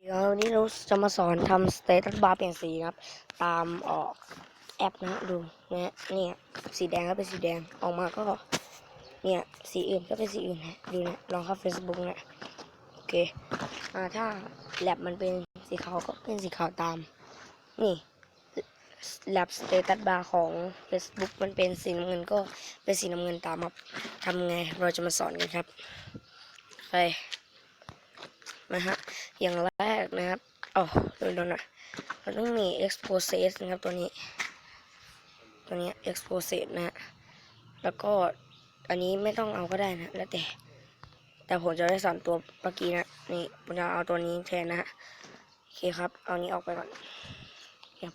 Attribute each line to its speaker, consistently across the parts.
Speaker 1: เดี๋ยววันนี้เราจะมาสอนทำสเตตัสบาร์เปลี่ยนสีครับ ตามออกแอปนะดูนะเนี่ยสีแดงก็เป็นสีแดงออกมาก็เนี่ยสีอื่นก็เป็นสีอื่นฮะดูนะลองเข้า Facebook นะโอเคอ่าถ้าแลบมันเป็นสีขาวก็เป็นสีขาวตาม นี่แลบสเตตัสบาร์ของ Facebook มันเป็นสีน้ำเงินก็เป็นสีน้ำเงินตามครับทำไงเราจะมาสอนกันครับไป นะฮะอย่างแรกนะครับอ๋อดูดูหน่อยเราต้องมี expose นะครับตัวนี้ ตัวนี้ expose นะฮะแล้วก็อันนี้ไม่ต้องเอาก็ได้นะ แล้วแต่ แต่ผมจะได้สอนตัวเมื่อกี้นะ นี่ผมจะเอาตัวนี้แทนนะฮะโอเคครับ เอานี้ออกไปก่อนครับ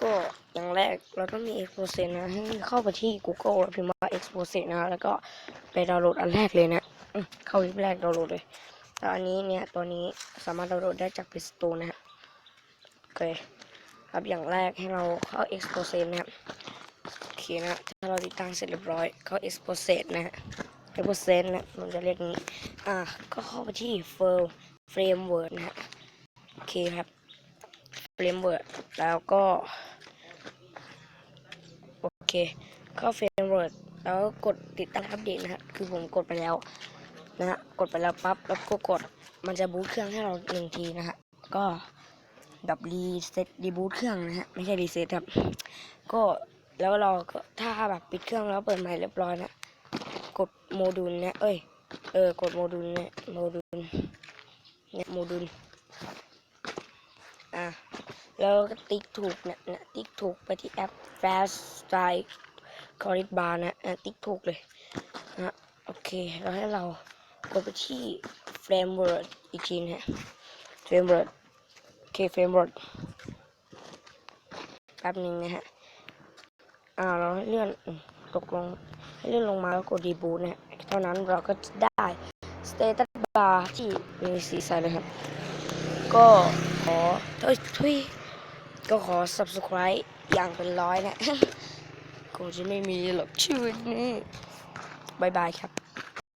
Speaker 1: ก็อย่างแรกเราต้องมี expose นะ ให้เข้าไปที่ Google แล้วพิมพ์ว่า expose นะ แล้วก็ไปดาวน์โหลดอันแรกเลยนะ เข้าว็บแรกดาวน์โหลดเลย แต่อันนี้เนี่ยตัวนี้สามารถดาวน์โหลดได้จาก Play Store นะฮะโอเคครับอย่างแรกให้เราเข้า Expose นะครับโอเคนะถ้าเราติดตั้งเสร็จเรียบร้อย เข้า Expose นะฮะ Expose นะมันจะเรียกนี้อ่าก็เข้าไปที่ File Framework นะฮะโอเคครับ Framework แล้วก็โอเคเข้า Framework แล้วกดติดตั้งอัปเดตนะฮะคือผมกดไปแล้ว นะฮะกดไปแล้วปั๊บแล้วก็กดมันจะบูตเครื่องให้เราหนึ่งทีนะฮะก็ดับรีเซ็ตรีบูตเครื่องนะฮะไม่ใช่รีเซ็ตครับ ก็แล้วเราก็ถ้าแบบปิดเครื่องแล้วเปิดใหม่เรียบร้อยนะกดโมดูลเนี่ยเอ้ยเออกดโมดูลเนี่ยโมดูลเนี่ยโมดูลอะแล้วก็ติ๊กถูกเนี่ยนี่ยติ๊กถูกไปที่แอป Fast Strike c o r r i d Bar นะอะติ๊กถูกเลยนะโอเคแล้วให้เรา กดไปที่ framework อีกทีนะฮะ framework โอเค framework แป๊บนึงนะฮะ อ่า เราให้เลื่อนตกลงให้เลื่อนลงมาแล้วกด reboot นะฮะเท่านั้นเราก็จะได้ status bar ที่มีสีใสเลยครับ ก็ขอเอ้ยทุยก็ขอ subscribe อย่างเป็นร้อยนะคงจะไม่มีหรอกชีวิตนี้บายบายครับ